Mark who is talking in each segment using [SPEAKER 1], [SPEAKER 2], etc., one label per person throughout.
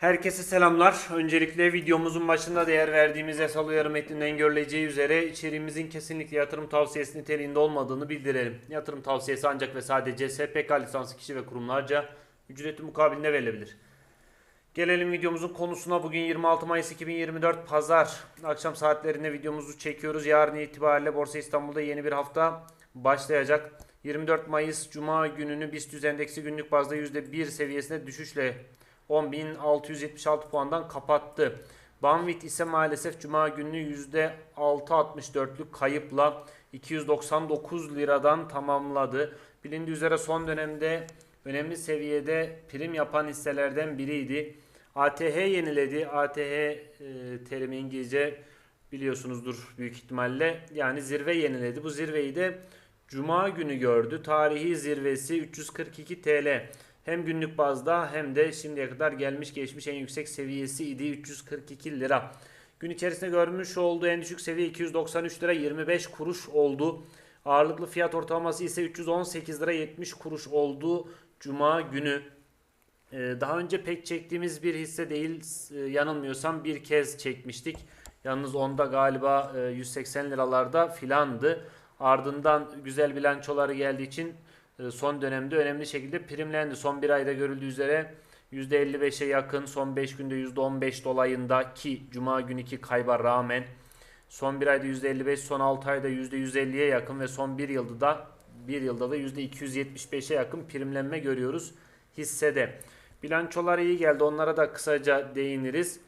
[SPEAKER 1] Herkese selamlar. Öncelikle videomuzun başında değer verdiğimiz yasal uyarı metninden görüleceği üzere içeriğimizin kesinlikle yatırım tavsiyesi niteliğinde olmadığını bildirelim. Yatırım tavsiyesi ancak ve sadece SPK lisanslı kişi ve kurumlarca ücreti mukabilinde verilebilir. Gelelim videomuzun konusuna. Bugün 26 Mayıs 2024 Pazar. Akşam saatlerinde videomuzu çekiyoruz. Yarın itibariyle Borsa İstanbul'da yeni bir hafta başlayacak. 24 Mayıs Cuma gününü BIST endeksi günlük bazda %1 seviyesine düşüşle 10.676 puandan kapattı. Banvit ise maalesef Cuma günü %6.64'lük kayıpla 299 liradan tamamladı. Bilindiği üzere son dönemde önemli seviyede prim yapan hisselerden biriydi. ATH yeniledi. ATH e, terimi İngilizce biliyorsunuzdur büyük ihtimalle. Yani zirve yeniledi. Bu zirveyi de Cuma günü gördü. Tarihi zirvesi 342 TL. Hem günlük bazda hem de şimdiye kadar gelmiş geçmiş en yüksek seviyesi idi 342 lira. Gün içerisinde görmüş olduğu en düşük seviye 293 lira 25 kuruş oldu. Ağırlıklı fiyat ortalaması ise 318 lira 70 kuruş oldu Cuma günü. Ee, Daha önce pek çektiğimiz bir hisse değil Ee, yanılmıyorsam bir kez çekmiştik. Yalnız onda galiba e, 180 liralarda filandı. Ardından güzel bilançoları geldiği için e, son dönemde önemli şekilde primlendi. Son bir ayda görüldüğü üzere %55'e yakın son 5 günde %15 dolayında ki Cuma günkü kayba rağmen son bir ayda %55 son 6 ayda %150'ye yakın ve son bir yılda da bir yılda da %275'e yakın primlenme görüyoruz hissede. Bilançolar iyi geldi. Onlara da kısaca değiniriz.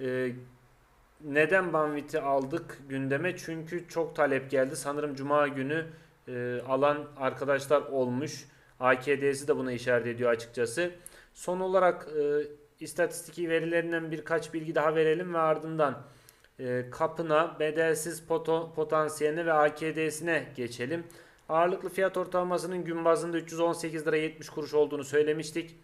[SPEAKER 1] Ee, neden Banvit'i aldık gündeme? Çünkü çok talep geldi. Sanırım Cuma günü e, alan arkadaşlar olmuş. AKD'si de buna işaret ediyor açıkçası. Son olarak e, istatistiki verilerinden birkaç bilgi daha verelim ve ardından e, kapına, bedelsiz poto, potansiyeline ve AKD'sine geçelim. Ağırlıklı fiyat ortalamasının gün bazında 318 lira 70 kuruş olduğunu söylemiştik.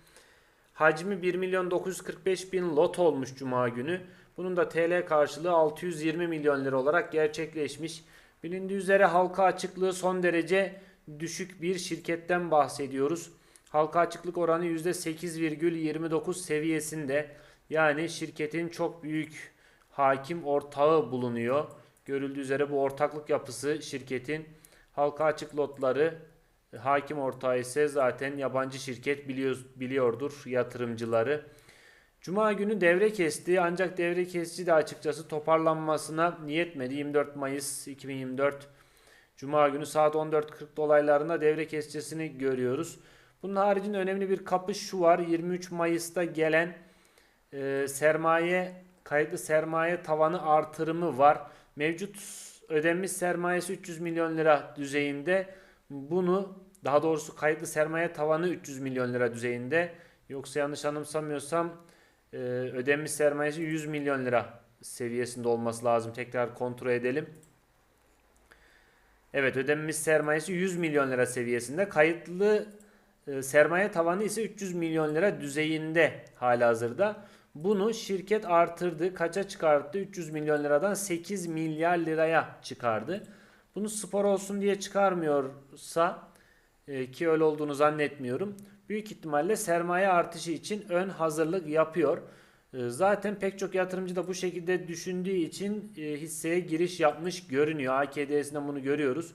[SPEAKER 1] Hacmi 1 milyon 945 bin lot olmuş Cuma günü. Bunun da TL karşılığı 620 milyon lira olarak gerçekleşmiş. Bilindiği üzere halka açıklığı son derece düşük bir şirketten bahsediyoruz. Halka açıklık oranı %8,29 seviyesinde. Yani şirketin çok büyük hakim ortağı bulunuyor. Görüldüğü üzere bu ortaklık yapısı şirketin halka açık lotları hakim ortağı ise zaten yabancı şirket biliyor, biliyordur yatırımcıları. Cuma günü devre kesti ancak devre kesici de açıkçası toparlanmasına niyetmedi. 24 Mayıs 2024 Cuma günü saat 14.40 dolaylarında devre kesicini görüyoruz. Bunun haricinde önemli bir kapış şu var. 23 Mayıs'ta gelen e, sermaye kayıtlı sermaye tavanı artırımı var. Mevcut ödenmiş sermayesi 300 milyon lira düzeyinde. Bunu daha doğrusu kayıtlı sermaye tavanı 300 milyon lira düzeyinde. Yoksa yanlış anımsamıyorsam e, ödenmiş sermayesi 100 milyon lira seviyesinde olması lazım. Tekrar kontrol edelim. Evet ödenmiş sermayesi 100 milyon lira seviyesinde. Kayıtlı e, sermaye tavanı ise 300 milyon lira düzeyinde halihazırda. Bunu şirket artırdı. Kaça çıkarttı? 300 milyon liradan 8 milyar liraya çıkardı. Bunu spor olsun diye çıkarmıyorsa e, ki öyle olduğunu zannetmiyorum. Büyük ihtimalle sermaye artışı için ön hazırlık yapıyor. E, zaten pek çok yatırımcı da bu şekilde düşündüğü için e, hisseye giriş yapmış görünüyor. AKD'sinden bunu görüyoruz.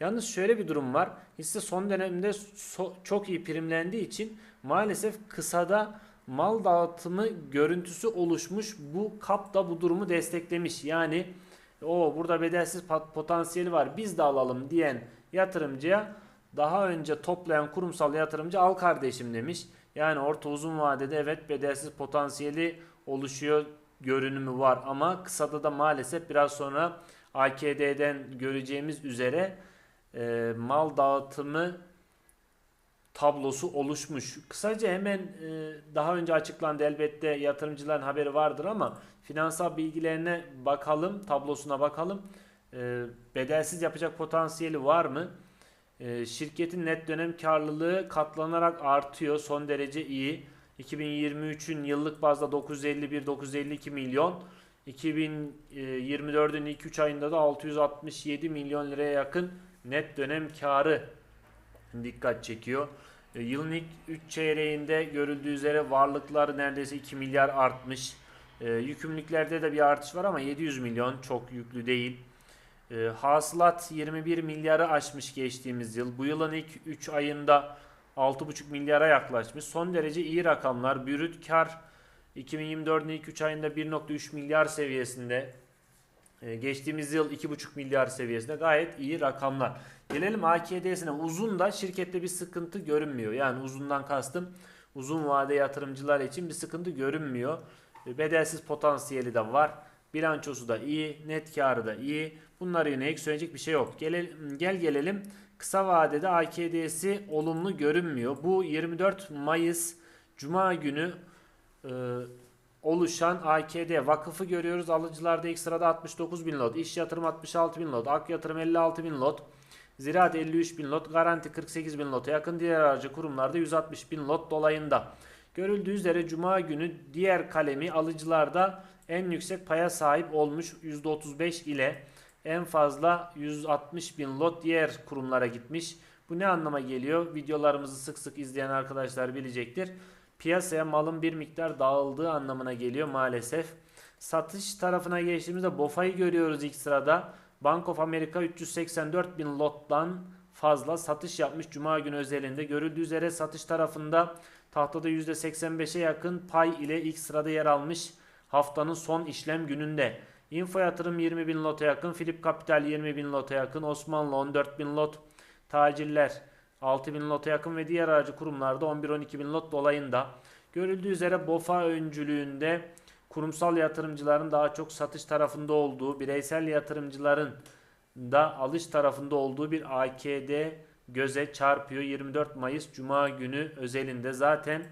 [SPEAKER 1] Yalnız şöyle bir durum var. Hisse son dönemde so- çok iyi primlendiği için maalesef kısada mal dağıtımı görüntüsü oluşmuş. Bu kap da bu durumu desteklemiş. Yani o burada bedelsiz potansiyeli var biz de alalım diyen yatırımcıya daha önce toplayan kurumsal yatırımcı al kardeşim demiş. Yani orta uzun vadede evet bedelsiz potansiyeli oluşuyor görünümü var ama kısada da maalesef biraz sonra AKD'den göreceğimiz üzere e, mal dağıtımı tablosu oluşmuş. Kısaca hemen e, daha önce açıklandı elbette yatırımcıların haberi vardır ama finansal bilgilerine bakalım, tablosuna bakalım. E, bedelsiz yapacak potansiyeli var mı? E, şirketin net dönem karlılığı katlanarak artıyor. Son derece iyi. 2023'ün yıllık bazda 951-952 milyon. 2024'ün ilk 3 ayında da 667 milyon liraya yakın net dönem karı dikkat çekiyor. E, Yılın ilk 3 çeyreğinde görüldüğü üzere varlıkları neredeyse 2 milyar artmış. E, yükümlülüklerde de bir artış var ama 700 milyon çok yüklü değil. E, hasılat 21 milyarı aşmış geçtiğimiz yıl. Bu yılın ilk 3 ayında 6,5 milyara yaklaşmış. Son derece iyi rakamlar. Brüt kar 2024'ün ilk 3 ayında 1.3 milyar seviyesinde. E, geçtiğimiz yıl 2.5 milyar seviyesinde gayet iyi rakamlar. Gelelim AKD'sine. Uzun da şirkette bir sıkıntı görünmüyor. Yani uzundan kastım uzun vade yatırımcılar için bir sıkıntı görünmüyor. E, Bedelsiz potansiyeli de var. Bilançosu da iyi, net karı da iyi. Bunlara yönelik söyleyecek bir şey yok. Gel, gel gelelim kısa vadede AKD'si olumlu görünmüyor. Bu 24 Mayıs Cuma günü e, oluşan AKD vakıfı görüyoruz. Alıcılarda ilk sırada 69 bin lot, iş yatırım 66 bin lot, ak yatırım 56 bin lot, ziraat 53 bin lot, garanti 48 bin lota yakın diğer aracı kurumlarda 160 bin lot dolayında. Görüldüğü üzere Cuma günü diğer kalemi alıcılarda en yüksek paya sahip olmuş %35 ile en fazla 160 bin lot diğer kurumlara gitmiş. Bu ne anlama geliyor? Videolarımızı sık sık izleyen arkadaşlar bilecektir. Piyasaya malın bir miktar dağıldığı anlamına geliyor maalesef. Satış tarafına geçtiğimizde BOFA'yı görüyoruz ilk sırada. Bank of America 384 bin lottan fazla satış yapmış Cuma günü özelinde. Görüldüğü üzere satış tarafında tahtada %85'e yakın pay ile ilk sırada yer almış haftanın son işlem gününde. Info yatırım 20 bin lota yakın, Philip Capital 20 bin lota yakın, Osmanlı 14 bin lot, tacirler 6 bin lota yakın ve diğer aracı kurumlarda 11-12 bin lot dolayında. Görüldüğü üzere BOFA öncülüğünde kurumsal yatırımcıların daha çok satış tarafında olduğu, bireysel yatırımcıların da alış tarafında olduğu bir AKD göze çarpıyor. 24 Mayıs Cuma günü özelinde zaten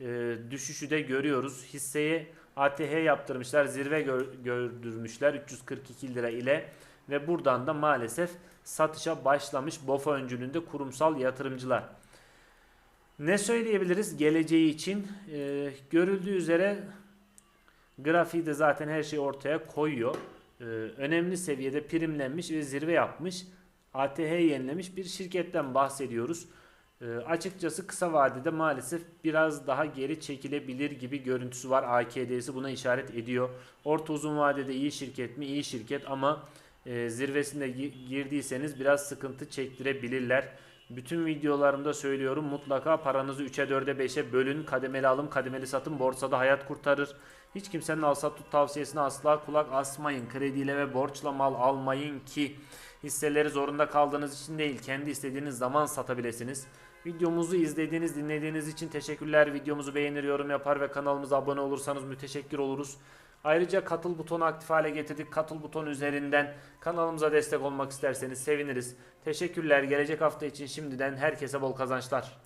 [SPEAKER 1] e, düşüşü de görüyoruz. Hisseye ATH yaptırmışlar, zirve gör- gördürmüşler 342 lira ile ve buradan da maalesef satışa başlamış BOFA öncülüğünde kurumsal yatırımcılar. Ne söyleyebiliriz geleceği için? E, görüldüğü üzere grafiği de zaten her şeyi ortaya koyuyor. Ee, önemli seviyede primlenmiş ve zirve yapmış. ATH yenilemiş bir şirketten bahsediyoruz. Ee, açıkçası kısa vadede maalesef biraz daha geri çekilebilir gibi görüntüsü var. AKD'si buna işaret ediyor. Orta uzun vadede iyi şirket mi? İyi şirket ama e, zirvesinde gi- girdiyseniz biraz sıkıntı çektirebilirler. Bütün videolarımda söylüyorum mutlaka paranızı 3'e 4'e 5'e bölün. Kademeli alım, kademeli satın borsada hayat kurtarır. Hiç kimsenin al sat tut tavsiyesine asla kulak asmayın. Krediyle ve borçla mal almayın ki hisseleri zorunda kaldığınız için değil kendi istediğiniz zaman satabilirsiniz. Videomuzu izlediğiniz, dinlediğiniz için teşekkürler. Videomuzu beğenir, yorum yapar ve kanalımıza abone olursanız müteşekkir oluruz. Ayrıca katıl butonu aktif hale getirdik. Katıl butonu üzerinden kanalımıza destek olmak isterseniz seviniriz. Teşekkürler. Gelecek hafta için şimdiden herkese bol kazançlar.